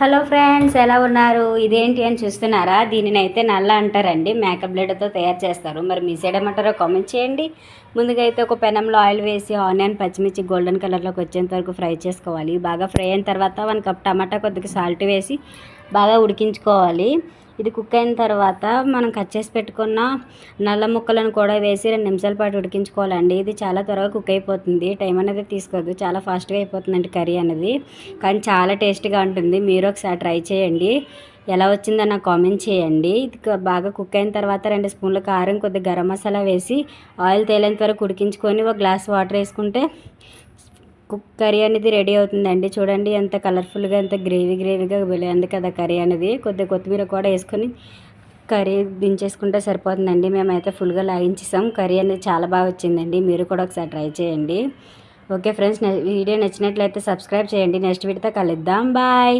Hello friends ఎలా ఉన్నారు? ఇదేంటి అని చూస్తున్నారా? దీనిని అయితే నల్ల అంటారండి. మేకప్ బ్లేడ్తో తయారు చేస్తారు. మరి మీ సైడ్ ఏమంటారో కామెంట్ చేయండి. ముందుగా అయితే ఒక పెనంలో ఆయిల్ వేసి ఆనియన్ పచ్చిమిర్చి గోల్డెన్ కలర్లోకి వచ్చేంత వరకు ఫ్రై చేసుకోవాలి. బాగా ఫ్రై అయిన తర్వాత వన్ కప్ టమాటా కొద్దిగా సాల్ట్ వేసి బాగా ఉడికించుకోవాలి. ఇది కుక్ అయిన తర్వాత మనం కట్ చేసి పెట్టుకున్న నల్ల ముక్కలను కూడా వేసి రెండు నిమిషాల పాటు ఉడికించుకోవాలండి. ఇది చాలా త్వరగా కుక్ అయిపోతుంది. టైం అనేది తీసుకోదు. చాలా ఫాస్ట్గా అయిపోతుందండి కర్రీ అనేది. కానీ చాలా టేస్ట్గా ఉంటుంది. మీరు ఒకసారి ట్రై చేయండి. ఎలా వచ్చిందో నాకు కామెంట్ చేయండి. ఇది బాగా కుక్ అయిన తర్వాత రెండు స్పూన్ల కారం కొద్దిగా గరం మసాలా వేసి ఆయిల్ తేలేంత వరకు ఉడికించుకొని ఒక గ్లాస్ వాటర్ వేసుకుంటే కుక్ కర్రీ అనేది రెడీ అవుతుందండి. చూడండి ఎంత కలర్ఫుల్గా ఎంత గ్రేవీ గ్రేవీగా వెళ్ళింది కదా కర్రీ అనేది కొద్దిగా కొత్తిమీర కూడా వేసుకొని కర్రీ దించేసుకుంటే సరిపోతుందండి. మేమైతే ఫుల్గా లాగించేసాం. కర్రీ అనేది చాలా బాగా వచ్చిందండి. మీరు కూడా ఒకసారి ట్రై చేయండి. ఓకే ఫ్రెండ్స్ వీడియో నచ్చినట్లయితే సబ్స్క్రైబ్ చేయండి. నెక్స్ట్ వీడితో కలుద్దాం. బాయ్!